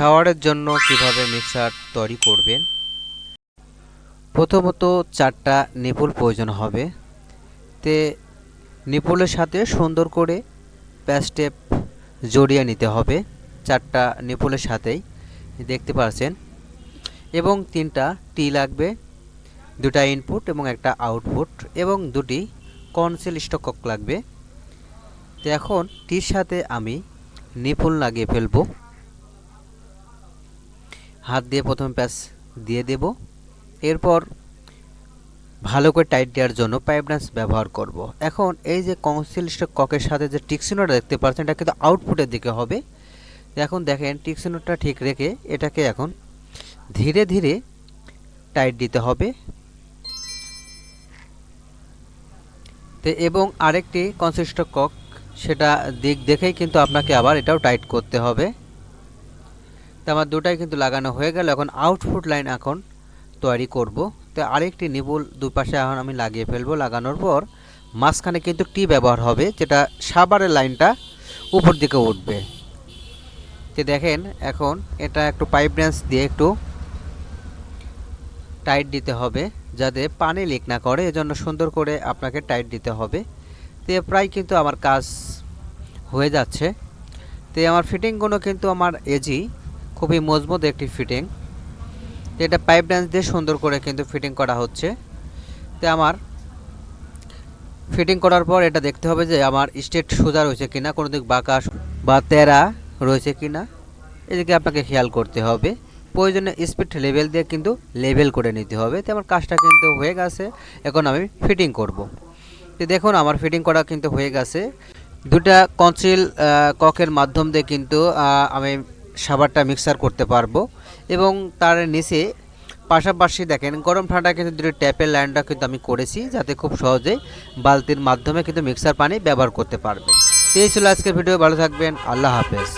শাওয়ারের জন্য কীভাবে মিক্সার তৈরি করবেন? প্রথমত চারটা নিপুল প্রয়োজন হবে। তে নিপুলের সাথে সুন্দর করে প্যাস্টেপ জড়িয়ে নিতে হবে। চারটা নিপুলের সাথেই, দেখতে পাচ্ছেন? এবং তিনটা টি লাগবে, দুটা ইনপুট এবং একটা আউটপুট এবং দুটি কনসেল স্টকক লাগবে। তো এখন টির সাথে আমি নিপুল লাগিয়ে ফেলব। হাত দিয়ে প্রথমে প্যাচ দিয়ে দেব। এরপর ভালো করে টাইট দেওয়ার জন্য পাইপ ডান্স ব্যবহার করব। এখন এই যে কনসিল স্টক ককের সাথে যে টিকসিনোটা দেখতে পাচ্ছেন, এটা কিন্তু আউটপুটের দিকে হবে। এখন দেখেন টিকসিনোটা ঠিক রেখে এটাকে এখন ধীরে ধীরে টাইট দিতে হবে। তো এবং আরেকটি কনসিস্ট কক সেটা দিক দেখেই কিন্তু আপনাকে আবার এটাও টাইট করতে হবে। তো আমার দুটাই কিন্তু লাগানো হয়ে গেল। এখন আউটপুট লাইন এখন তৈরি করব। তো আরেকটি নিবুল দুপাশে এখন আমি লাগিয়ে ফেলব লাগানোর পর। মাঝখানে কিন্তু টি ব্যবহার হবে, যেটা সাবারের লাইনটা উপর দিকে উঠবে। তো দেখেন, এখন এটা একটু পাইপ ব্রাঞ্চ দিয়ে একটু টাইট দিতে হবে, যাতে পানি লিক না করে। এজন্য সুন্দর করে আপনাকে টাইট দিতে হবে। তো প্রায় কিন্তু আমার কাজ হয়ে যাচ্ছে। তো আমার ফিটিংগুলো কিন্তু আমার এজি খুবই মজবুত একটি ফিটিং তো এটা পাইপ ডান্স দিয়ে সুন্দর করে কিন্তু ফিটিং করা হচ্ছে। তো আমার ফিটিং করার পর এটা দেখতে হবে যে আমার স্টেট সোজা রয়েছে কিনা, কোনো দিক বাঁকা বা তেরা রয়েছে কিনা। এদিকে আপনাকে খেয়াল করতে হবে। প্রয়োজনে স্পিড লেভেল দিয়ে কিন্তু লেভেল করে নিতে হবে। তো আমার কাজটা কিন্তু হয়ে গেছে। এখন আমি ফিটিং করব। তো দেখুন, আমার ফিটিং করা কিন্তু হয়ে গেছে। দুটা কনসিল ককের মাধ্যম দিয়ে কিন্তু আমি সাবারটা মিক্সার করতে পারব এবং তার নিচে পাশাপাশি দেখেন, গরম ঠান্ডা কিন্তু দুটো ট্যাপের লাইনটা কিন্তু আমি করেছি যাতে খুব সহজেই বালতির মাধ্যমে কিন্তু মিক্সার পানি ব্যবহার করতে পারবে। এই ছিল আজকের ভিডিও, ভালো থাকবেন, আল্লাহ হাফেজ।